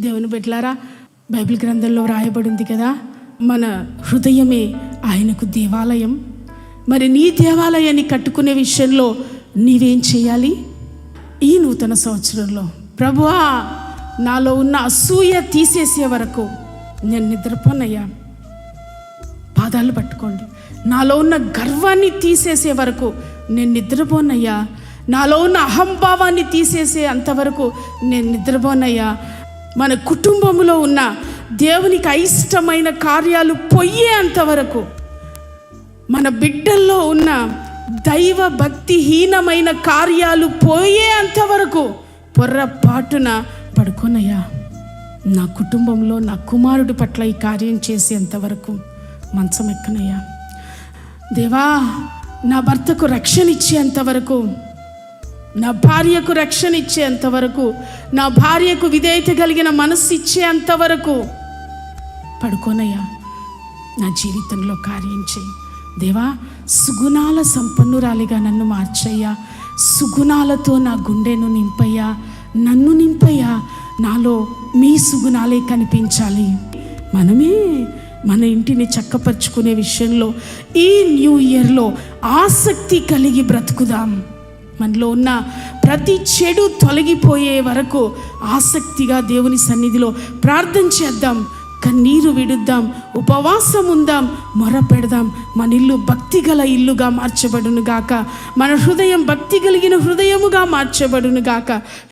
దేవుని బిడ్డలారా బైబిల్ గ్రంథంలో రాయబడింది కదా మన హృదయమే ఆయనకు దేవాలయం. మరి నీ దేవాలయాన్ని కట్టుకునే విషయంలో నీవేం చేయాలి? ఈ నూతన సంవత్సరంలో ప్రభువా నాలో ఉన్న అసూయ తీసేసే వరకు నేను నిద్రపోనయ్యా. పాదాలు పట్టుకోండి. నాలో ఉన్న గర్వాన్ని తీసేసే వరకు నేను నిద్రపోనయ్యా. నాలో ఉన్న అహంభావాన్ని తీసేసే అంతవరకు నేను నిద్రపోనయ్యా. మన కుటుంబంలో ఉన్న దేవునికి అయిష్టమైన కార్యాలు పొయ్యే అంతవరకు మన బిడ్డల్లో ఉన్న దైవ భక్తిహీనమైన కార్యాలు పోయే అంతవరకు పొర్రపాటున పడుకోనయ్యా. నా కుటుంబంలో నా కుమారుడి పట్ల ఈ కార్యం చేసేంతవరకు మంచం ఎక్కనయ్యా దేవా నా భర్తకు రక్షణ ఇచ్చేంతవరకు నా భార్యకు రక్షణ ఇచ్చేంతవరకు నా భార్యకు విధేయత కలిగిన మనస్సు ఇచ్చేంతవరకు పడుకోనయ్యా నా జీవితంలో కార్యం చేయి. దేవా సుగుణాల సంపన్నురాలిగా నన్ను మార్చయ్యా. సుగుణాలతో నా గుండెను నింపయ్యా. నన్ను నింపయ్యా. నాలో మీ సుగుణాలే కనిపించాలి. మనమే మన ఇంటిని చక్కపరుచుకునే విషయంలో ఈ న్యూ ఇయర్లో ఆసక్తి కలిగి బ్రతుకుదాం. మనలో ఉన్న ప్రతి చెడు తొలగిపోయే వరకు ఆసక్తిగా దేవుని సన్నిధిలో ప్రార్థన చేద్దాం. కన్నీరు విడుద్దాం. ఉపవాసం ఉందాం. మొర పెడదాం మన ఇల్లు భక్తి గల ఇల్లుగా మార్చబడును గాక మన హృదయం భక్తి కలిగిన హృదయముగా మార్చబడును గాక